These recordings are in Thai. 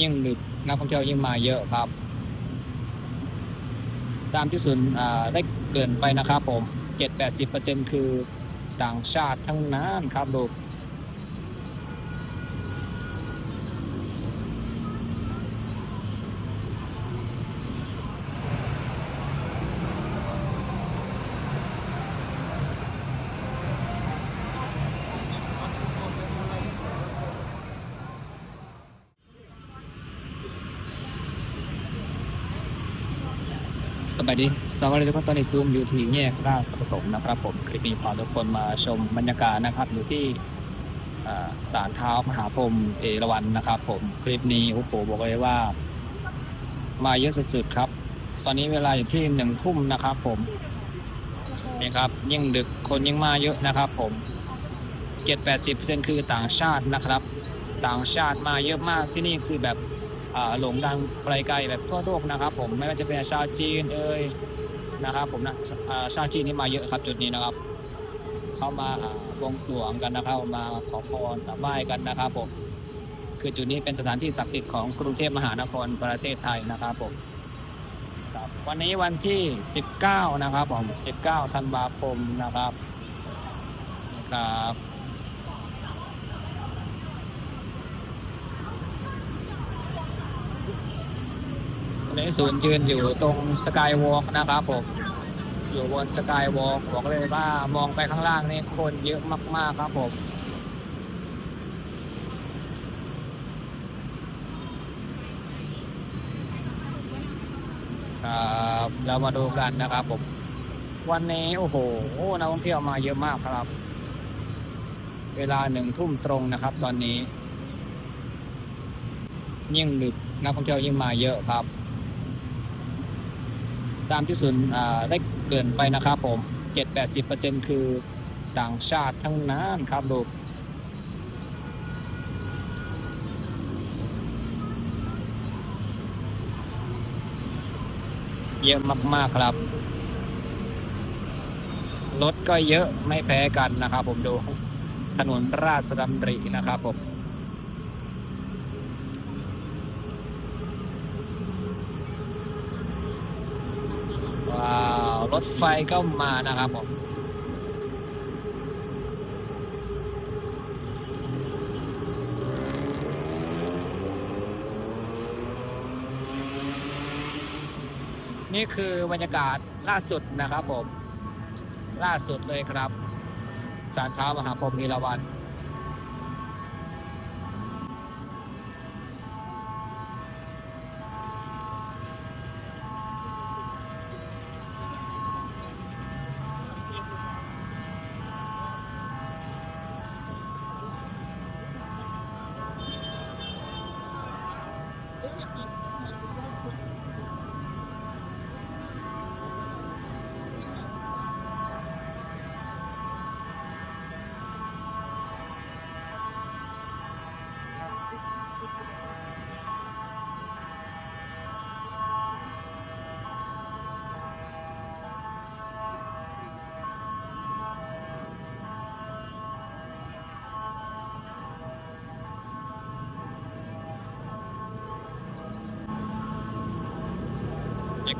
ยิ่งดึกนักท่องเที่ยวยิ่งมาเยอะครับ ตามที่ศูนย์ได้เกินไปนะครับผม 7-80%คือต่างชาติทั้งนั้นครับลู สวัสดีสวัสดีทุกคนตอนนี้ซูมอยู่ที่แยกราชประสงค์นะครับผมคลิปนี้พาทุกคนมาชมบรรยากาศนะครับ อยู่ที่ศาลเท้ามหาพรหมเอราวัณนะครับ ผมคลิปนี้โอ้โหบอกเลยว่า มาเยอะสุดๆครับ ตอนนี้เวลาอยู่ที่หนึ่งทุ่มนะครับ ผมนี่ครับยิ่งดึกคนยิ่งมาเยอะนะครับ ผมเจ็ดแปดสิบเปอร์เซ็นคือต่างชาตินะครับ ต่างชาติมาเยอะมากที่นี่คือแบบ หลงดังไกลไกลแบบทั่วโลกนะครับผมไม่ว่าจะเป็นชาวจีนเอ่ยนะครับผมนะชาวจีนนี่มาเยอะครับจุดนี้นะครับ เข้ามาอ่าบวงสรวงกันนะครับมาขอพรกราบไหว้กันนะครับผมคือจุดนี้เป็นสถานที่ศักดิ์สิทธิ์ของกรุงเทพมหานครประเทศไทยนะครับผมครับวันนี้วันที่ 19 นะครับผม 19 ธันวาคมนะครับครับ นศูนย์ยืนอยู่ตรงสกายวอล์กนะครับผม อยู่บนสกายวอล์กบอกเลยว่ามองไปข้างล่างนี่คนเยอะมาก ๆ ครับผมครับเรามาดูกันนะครับผม วันนี้โอ้โหนักท่องเที่ยวมาเยอะมากครับ เวลาหนึ่งทุ่มตรงนะครับ ตอนนี้ ยิ่งดึกนักท่องเที่ยวยิ่งมาเยอะครับ ตามที่ศูนย์ได้เกินไปนะครับผม 7-80%คือต่างชาติทั้งนั้นครับลูกเยอะมาก ๆ ครับ รถก็เยอะไม่แพ้กันนะครับผมดู ถนนราชดำรินะครับผม ว้าว รถไฟก็มานะครับผมนี่คือบรรยากาศล่าสุดนะครับผม ล่าสุดเลยครับ สารเท้ามหาพรหมมีรวัน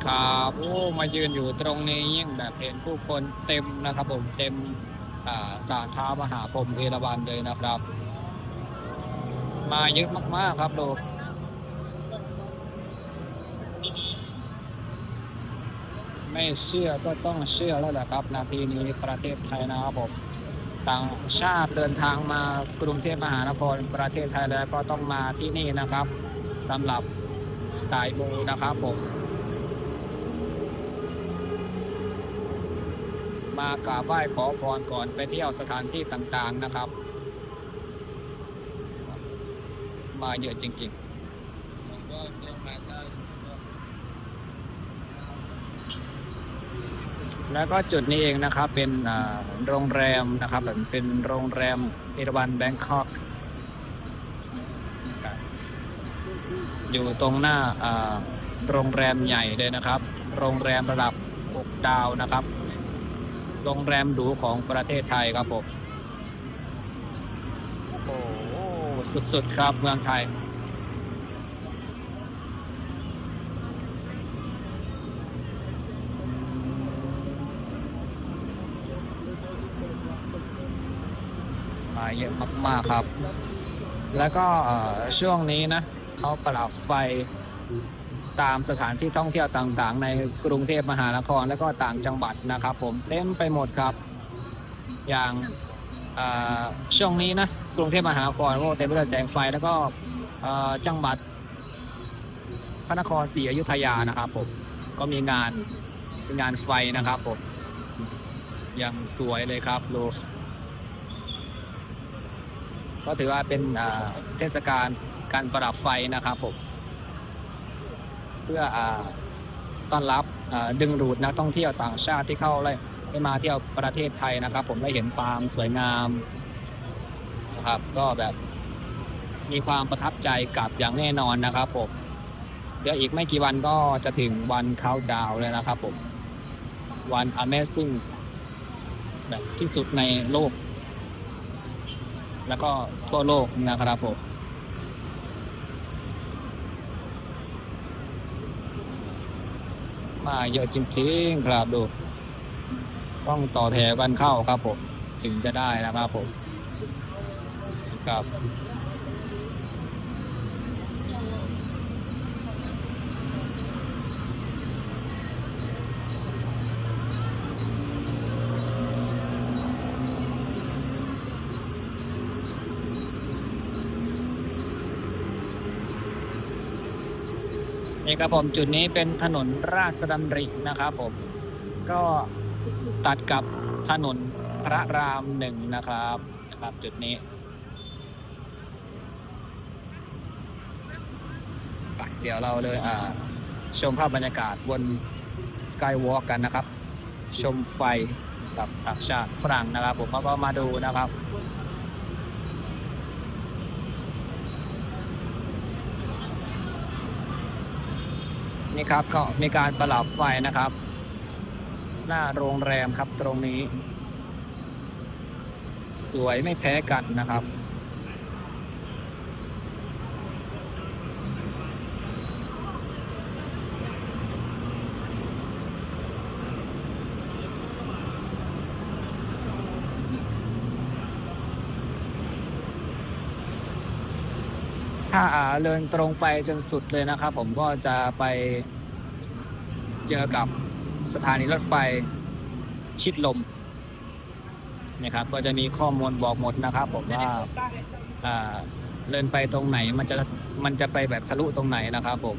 ครับโอ้มายืนอยู่ตรงนี้ยิ่งแบบเห็นผู้คนเต็มนะครับ ผมเต็มอ่าสารท้ามหาพรมเอราวัณเลยนะครับ มาเยอะมาก ๆ ครับลูกไม่เชื่อก็ต้องเชื่อแล้วแหละครับนาทีนี้ประเทศไทยนะครับผมต่างชาติเดินทางมากรุงเทพมหานครประเทศไทยแล้วก็ต้องมาที่นี่นะครับสำหรับสายมูนะครับผม มากราบไหว้ขอพรก่อนไปเที่ยวสถานที่ต่างๆนะครับ มาเยอะจริงๆแล้วก็จุดนี้เองนะครับเป็นโรงแรมนะครับเป็นโรงแรมเอราวันแบงคอกอยู่ตรงหน้าอ่าโรงแรมใหญ่เลยนะครับ โรงแรมระดับ 6 ดาวนะครับ โรงแรมหรูของประเทศไทยครับผมโอ้สุดๆครับเมืองไทย มาเยอะมากๆครับ แล้วก็ช่วงนี้นะเขาปรับไฟ ตามสถานที่ท่องเที่ยวต่างๆ ในกรุงเทพมหานครแล้วก็ต่างจังหวัดนะครับผมเต็มไปหมดครับ อย่างช่วงนี้นะกรุงเทพมหานครก็เต็มไปด้วยแสงไฟแล้วก็จังหวัดพระนครศรีอยุธยานะครับผมก็มีงานเป็นงานไฟนะครับผมยังสวยเลยครับดูก็ถือว่าเป็นเทศกาลการประดับไฟนะครับผม เพื่ออต้อนรับดึงดูดนักท่องเที่ยวต่างชาติที่เข้าเลยได้มาเที่ยวประเทศไทยนะครับ ผมได้เห็นความสวยงามนะครับ ก็แบบมีความประทับใจกลับอย่างแน่นอนนะครับผมเดี๋ยวอีกไม่กี่วันก็จะถึงวันเขาดาวน์แล้วนะครับผมวัน Amazing แบบที่สุดในโลก แล้วก็ทั่วโลกนะครับผม มาเยอะจริงๆครับดู ต้องต่อแถวกันเข้าครับผม ถึงจะได้นะครับผม ครับ ครับผมจุดนี้เป็นถนนราชดำรินะครับผม ก็ตัดกับถนนพระรามหนึ่งนะครับนะครับจุดนี้เดี๋ยวเราเลยชมภาพบรรยากาศบนสกายวอล์กกันนะครับ ชมไฟกับต่างชาติฝรั่งนะครับ ผมก็มาดูนะครับ นี่ครับก็มีการประดับไฟนะครับ หน้าโรงแรมครับตรงนี้ สวยไม่แพ้กันนะครับ ถ้าอาเดินตรงไปจนสุดเลยนะครับ ผมก็จะไปเจอกับสถานีรถไฟชิดลมนะครับก็จะมีข้อมูลบอกหมดนะครับ ผมว่าเดินไปตรงไหนมันจะมันจะไปแบบทะลุตรงไหนนะครับผม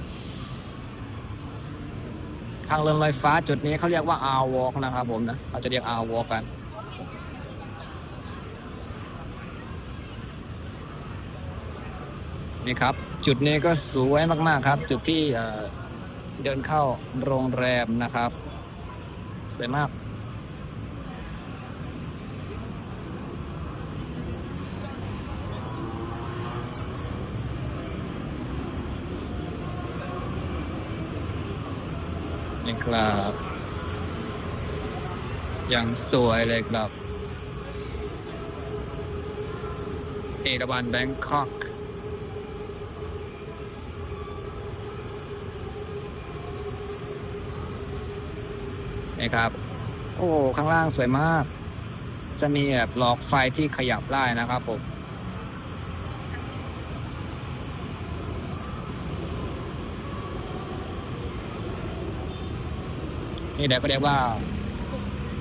ทางเดินลอยฟ้าจุดนี้เขาเรียกว่า R Walk นะครับ ผมนะเขาจะเรียก R Walk กัน นี่ครับ จุดนี้ก็สวยมากๆครับ จุดที่เอ่อเดินเข้าโรงแรมนะครับ สวยมากนี่ครับอย่างสวยเลยครับ เอราวันแบงคอก ครับ โอ้ข้างล่างสวยมาก จะมีแบบหลอกไฟที่ขยับได้นะครับผมนี่เดี๋ยวก็เรียกว่า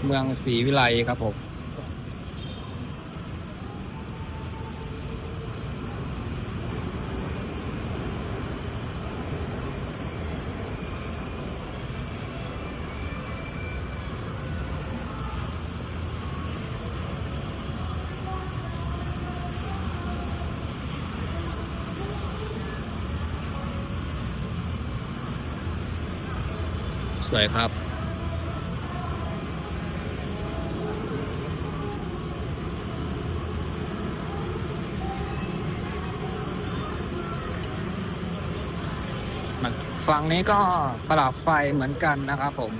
เมืองศรีวิไลครับผม สวยครับ ฝั่งนี้ก็ประดับไฟเหมือนกันนะครับผม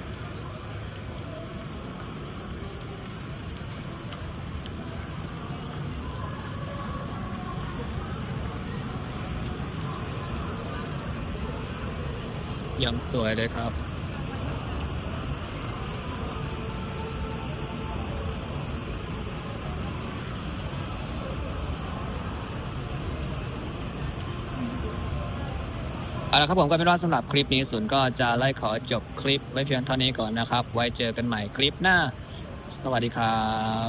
ยังสวยเลยครับ เอาละครับผมก็เป็นว่าสำหรับคลิปนี้ศูนย์ก็จะไล่ขอจบคลิปไว้เพียงเท่านี้ก่อนนะครับ ไว้เจอกันใหม่คลิปหน้า สวัสดีครั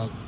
บ